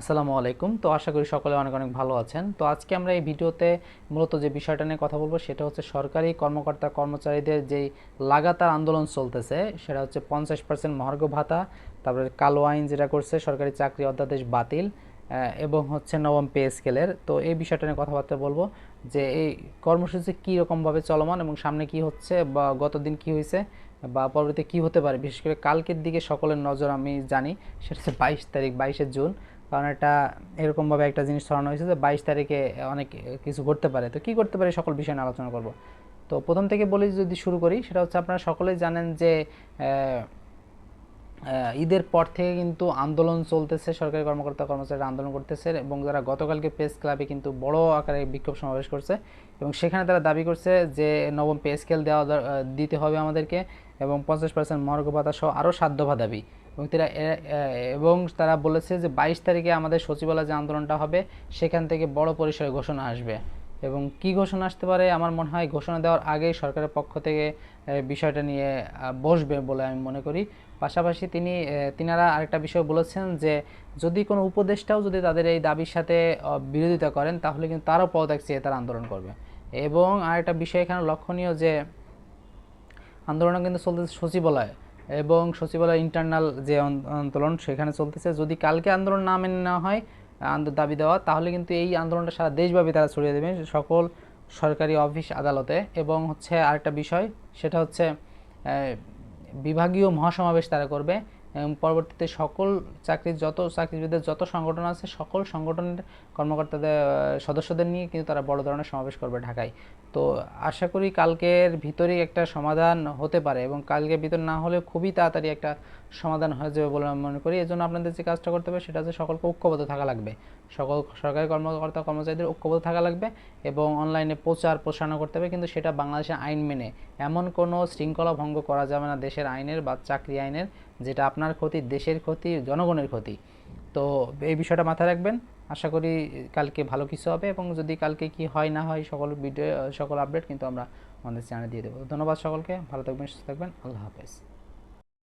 আসসালামু আলাইকুম। তো আশা করি সকলে অনেক অনেক ভালো আছেন। তো আজকে আমরা এই ভিডিওতে মূলত যে বিষয়টা নিয়ে কথা বলব সেটা হচ্ছে সরকারি কর্মকর্তা কর্মচারীদের যেই লাগাতার আন্দোলন চলতেছে, সেটা হচ্ছে পঞ্চাশ পার্সেন্ট মহার্ঘ ভাতা, তারপরে কালো আইন যেটা করছে, সরকারি চাকরি অধ্যাদেশ বাতিল এবং হচ্ছে নবম পে স্কেলের তো এই বিষয়টা নিয়ে কথাবার্তা বলব যে এই কর্মসূচি কী রকমভাবে চলমান এবং সামনে কি হচ্ছে বা গত দিন কি হয়েছে বা পরবর্তীতে কি হতে পারে? বিশেষ করে কালকের দিকে সকলের নজর আমি জানি, সেটা হচ্ছে বাইশ তারিখ, বাইশে জুন। কারণ এটা এরকমভাবে একটা জিনিস ছড়ানো হয়েছে যে বাইশ তারিখে অনেক কিছু ঘটতে পারে। তো কি করতে পারে সকল বিষয় নিয়ে আলোচনা করব। তো প্রথম থেকে বলি যদি শুরু করি, সেটা হচ্ছে আপনারা সকলেই জানেন যে ঈদের পর থেকে কিন্তু আন্দোলন চলতেছে, সরকারি কর্মকর্তা কর্মচারীরা আন্দোলন করতেছে এবং যারা গতকালকে প্রেস ক্লাবে কিন্তু বড় আকারে বিক্ষোভ সমাবেশ করছে এবং সেখানে তারা দাবি করছে যে নবম পে স্কেল দেওয়া দিতে হবে আমাদেরকে। এবং পঞ্চাশ পার্সেন্ট মর্গ ভাতা সহ আরও দফা দাবি। এবং তারা এবং তারা বলেছে যে বাইশ তারিখে আমাদের সচিবালয় যে আন্দোলনটা হবে, সেখান থেকে বড় পরিসরে ঘোষণা আসবে। এবং কি ঘোষণা আসতে পারে, আমার মনে হয় ঘোষণা দেওয়ার আগেই সরকারের পক্ষ থেকে বিষয়টা নিয়ে বসবে বলে আমি মনে করি। পাশাপাশি তিনি তিনারা আরেকটা বিষয় বলেছেন যে, যদি কোনো উপদেষ্টাও যদি তাদের এই দাবির সাথে বিরোধিতা করেন, তাহলে কিন্তু তারাও পদত্যাগ চেয়ে তারা আন্দোলন করবে। এবং আরেকটা বিষয় এখানে লক্ষণীয় যে আন্দোলন কিন্তু চলতেছে সচিবালয় এবং সচিবালয় ইন্টারনাল যে আন্দোলন সেখানে চলতেছে। যদি কালকে আন্দোলন না মেনে নেওয়া হয় দাবি দেওয়া, তাহলে কিন্তু এই আন্দোলনটা সারা দেশব্যাপী তারা ছড়িয়ে দেবে সকল সরকারি অফিস আদালতে। এবং হচ্ছে আরেকটা বিষয়, সেটা হচ্ছে বিভাগীয় মহাসমাবেশ তারা করবে। পরবর্তীতে সকল চাকরির যত চাকরিজীবীদের যত সংগঠন আছে, সকল সংগঠনের কর্মকর্তাদের সদস্যদের নিয়ে কিন্তু তারা বড় ধরনের সমাবেশ করবে ঢাকায়। তো আশা করি কালকের ভিতরেই একটা সমাধান হতে পারে এবং কালকের ভিতর না হলে খুবই তাড়াতাড়ি একটা সমাধান হয়ে যাবে বলে আমি মনে করি। এই জন্য আপনাদের যে কাজটা করতে হবে সেটা হচ্ছে সকলকে ঐক্যবদ্ধ থাকা লাগবে। সকল সরকারি কর্মকর্তা, কর্মচারীদের ঐক্যবদ্ধ থাকা লাগবে এবং অনলাইনে প্রচার প্রসারণ করতে হবে কিন্তু সেটা বাংলাদেশের আইন মেনে। এমন কোনো শৃঙ্খলা ভঙ্গ করা যাবে না দেশের আইনের বা চাকরি আইনের। যেটা আপনার ক্ষতি, দেশের ক্ষতি, জনগণের ক্ষতি। তো এই বিষয়টা মাথায় রাখবেন। আশা করি কালকে ভালো কিছু হবে এবং যদি কালকে কি হয়, না হয় সকল ভিডিও সকল আপডেট কিন্তু আমরা আমাদের চ্যানেলে দিয়ে দেবো। ধন্যবাদ সকলকে। ভালো থাকবেন, সুস্থ থাকবেন। আল্লাহ হাফেজ।